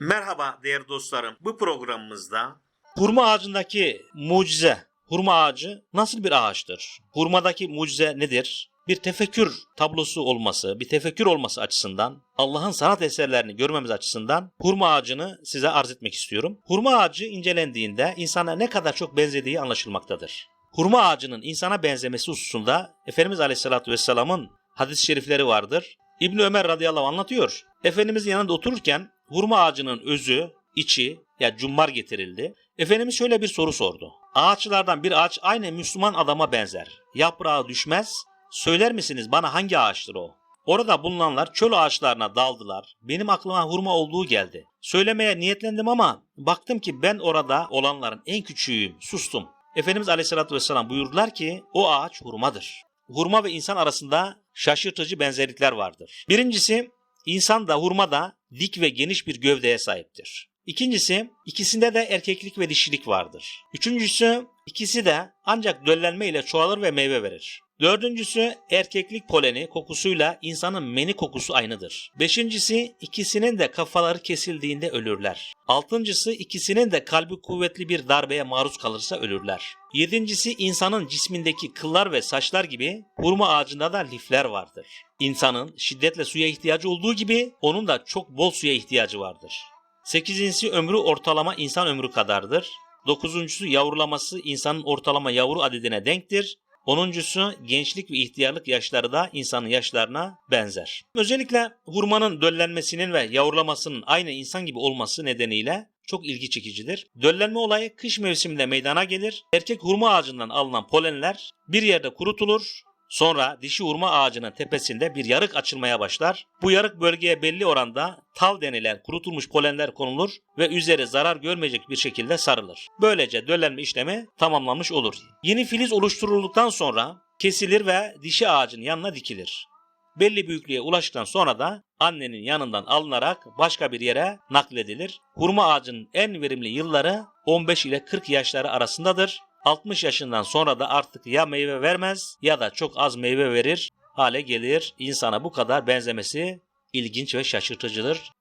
Merhaba değerli dostlarım. Bu programımızda Hurma ağacındaki mucize, hurma ağacı nasıl bir ağaçtır? Hurmadaki mucize nedir? Bir tefekkür tablosu olması, bir tefekkür olması açısından, Allah'ın sanat eserlerini görmemiz açısından hurma ağacını size arz etmek istiyorum. Hurma ağacı incelendiğinde insana ne kadar çok benzediği anlaşılmaktadır. Hurma ağacının insana benzemesi hususunda Efendimiz Aleyhisselatü Vesselam'ın hadis-i şerifleri vardır. İbni Ömer radıyallahu anlatıyor. Efendimizin yanında otururken hurma ağacının özü, içi ya cummar getirildi. Efendimiz şöyle bir soru sordu. Ağaçlardan bir ağaç aynı Müslüman adama benzer. Yaprağı düşmez. Söyler misiniz bana hangi ağaçtır o? Orada bulunanlar çöl ağaçlarına daldılar. Benim aklıma hurma olduğu geldi. Söylemeye niyetlendim ama baktım ki ben orada olanların en küçüğüyüm. Sustum. Efendimiz Aleyhisselatü Vesselam buyurdular ki o ağaç hurmadır. Hurma ve insan arasında şaşırtıcı benzerlikler vardır. Birincisi insan da hurma da dik ve geniş bir gövdeye sahiptir. İkincisi ikisinde de erkeklik ve dişilik vardır. Üçüncüsü ikisi de ancak döllenme ile çoğalır ve meyve verir. Dördüncüsü erkeklik poleni kokusuyla insanın meni kokusu aynıdır. Beşincisi ikisinin de kafaları kesildiğinde ölürler. Altıncısı ikisinin de kalbi kuvvetli bir darbeye maruz kalırsa ölürler. Yedincisi insanın cismindeki kıllar ve saçlar gibi hurma ağacında da lifler vardır. İnsanın şiddetle suya ihtiyacı olduğu gibi onun da çok bol suya ihtiyacı vardır. Sekizincisi ömrü ortalama insan ömrü kadardır. Dokuzuncusu yavrulaması insanın ortalama yavru adedine denktir. Onuncusu gençlik ve ihtiyarlık yaşları da insanın yaşlarına benzer. Özellikle hurmanın döllenmesinin ve yavrulamasının aynı insan gibi olması nedeniyle çok ilgi çekicidir. Döllenme olayı kış mevsiminde meydana gelir. Erkek hurma ağacından alınan polenler bir yerde kurutulur. Sonra dişi hurma ağacının tepesinde bir yarık açılmaya başlar. Bu yarık bölgeye belli oranda tal denilen kurutulmuş polenler konulur ve üzeri zarar görmeyecek bir şekilde sarılır. Böylece döllenme işlemi tamamlanmış olur. Yeni filiz oluşturulduktan sonra kesilir ve dişi ağacın yanına dikilir. Belli büyüklüğe ulaştıktan sonra da annenin yanından alınarak başka bir yere nakledilir. Hurma ağacının en verimli yılları 15 ile 40 yaşları arasındadır. 60 yaşından sonra da artık ya meyve vermez ya da çok az meyve verir hale gelir. İnsana bu kadar benzemesi ilginç ve şaşırtıcıdır.